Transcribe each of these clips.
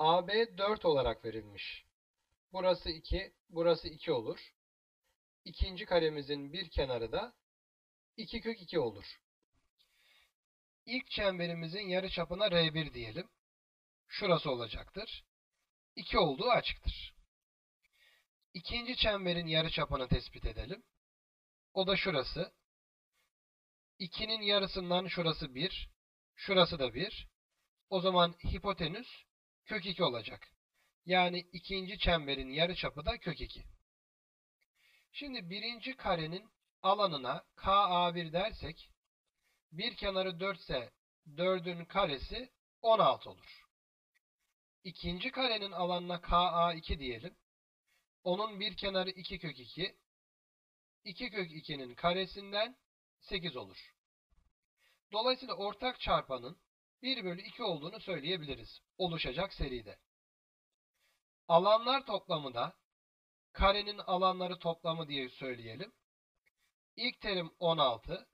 AB 4 olarak verilmiş. Burası 2, burası 2 olur. İkinci karemizin bir kenarı da 2 kök 2 olur. İlk çemberimizin yarıçapına R1 diyelim. Şurası olacaktır. 2 olduğu açıktır. İkinci çemberin yarıçapını tespit edelim. O da şurası. 2'nin yarısından şurası 1. Şurası da 1. O zaman hipotenüs kök 2 olacak. Yani ikinci çemberin yarıçapı da kök 2. Şimdi birinci karenin alanına KA1 dersek bir kenarı 4 ise 4'ün karesi 16 olur. İkinci karenin alanına KA2 diyelim. Onun bir kenarı 2 kök 2. 2 kök 2'nin karesinden 8 olur. Dolayısıyla ortak çarpanın 1 bölü 2 olduğunu söyleyebiliriz oluşacak seride. Alanlar toplamı da karenin alanları toplamı diye söyleyelim. İlk terim 16,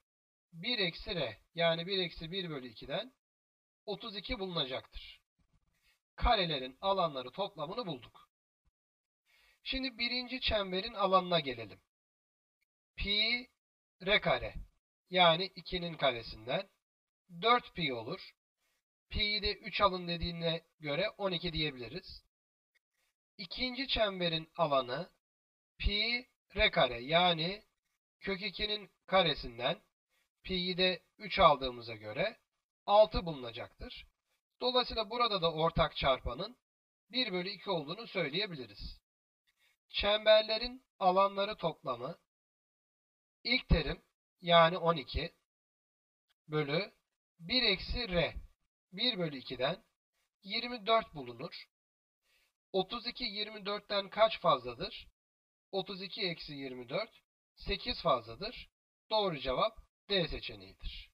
1 eksi r yani 1 eksi 1 bölü 2'den 32 bulunacaktır. Karelerin alanları toplamını bulduk. Şimdi birinci çemberin alanına gelelim. Pi r kare yani 2'nin karesinden 4 pi olur. Pi'yi de 3 alın dediğine göre 12 diyebiliriz. İkinci çemberin alanı pi r kare yani kök 2'nin karesinden pi'yi de 3 aldığımıza göre 6 bulunacaktır. Dolayısıyla burada da ortak çarpanın 1 bölü 2 olduğunu söyleyebiliriz. Çemberlerin alanları toplamı ilk terim yani 12 bölü 1 eksi r 1 bölü 2'den 24 bulunur. 32 24'ten kaç fazladır? 32 eksi 24 8 fazladır. Doğru cevap D seçeneğidir.